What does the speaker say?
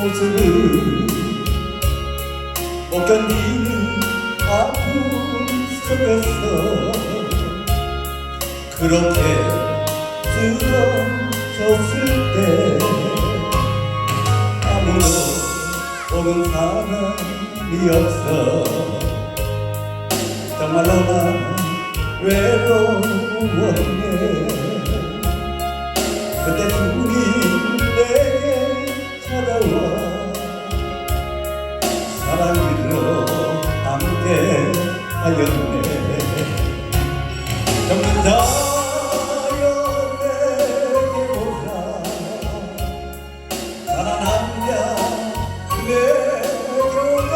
모습을 못 견디는 아픔 속에서 그렇게 쓰러졌을 때 아무도 보는 사람이 없어. 정말로 난 외로웠네. 그때 누군이 내게 찾아와 사랑으로 함께 하였네. 젊은 사여 내게 보라 사랑한 자 내게 오라